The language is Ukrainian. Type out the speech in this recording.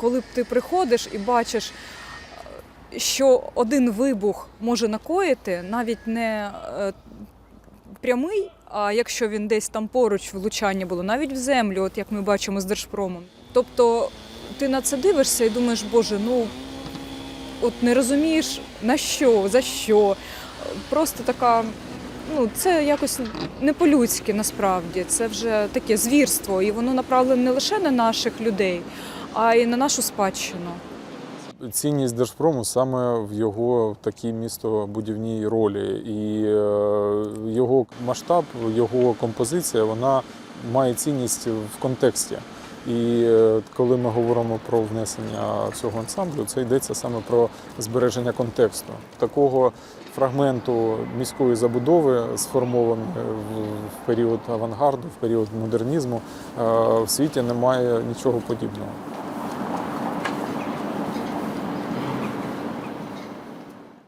коли ти приходиш і бачиш, е, що один вибух може накоїти, навіть не е, прямий, а якщо він десь там поруч влучання було, навіть в землю, от як ми бачимо з Держпромом. Тобто ти на це дивишся і думаєш, боже, ну от не розумієш на що, за що. Просто така, ну це якось не по-людськи насправді. Це вже таке звірство, і воно направлене не лише на наших людей, а й на нашу спадщину. Цінність Держпрому саме в його такій містобудівній ролі. І е, його масштаб, його композиція, вона має цінність в контексті. І е, коли ми говоримо про внесення цього ансамблю, це йдеться саме про збереження контексту. Такого фрагменту міської забудови, сформованої в період авангарду, в період модернізму, е, в світі немає нічого подібного.